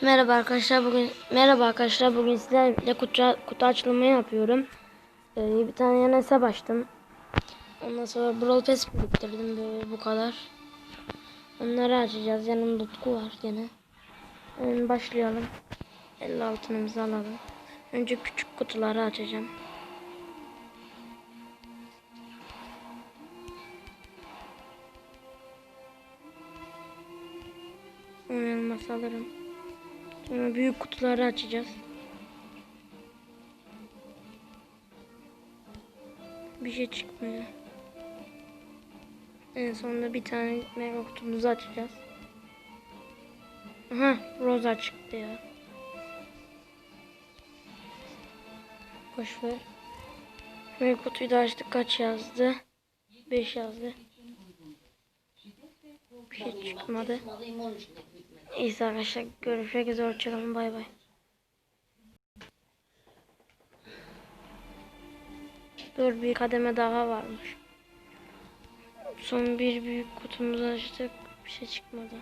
Merhaba arkadaşlar bugün merhaba arkadaşlar bugün sizlerle kutu, kutu açılımı yapıyorum. Ee, bir tane yeni hesap. Ondan sonra Brawl Pass biriktirdim böyle bu kadar. Onları açacağız. Yanımda Utku var gene. Hemen başlayalım. 50 altınımızı alalım. Önce küçük kutuları açacağım. Onu alırım. Büyük kutuları açacağız. Bir şey çıkmıyor. En sonunda bir tane mega kutumuzu açacağız. Aha, roza çıktı ya. Boş ver. Mega kutuyu da açtık. Kaç yazdı? 5 yazdı. Bir şey çıkmadı. İyi arkadaşlar görüşmek üzere hoşçakalın bay bay. Dur bir kademe daha varmış. Son bir büyük kutumuzu açtık. Bir şey çıkmadı.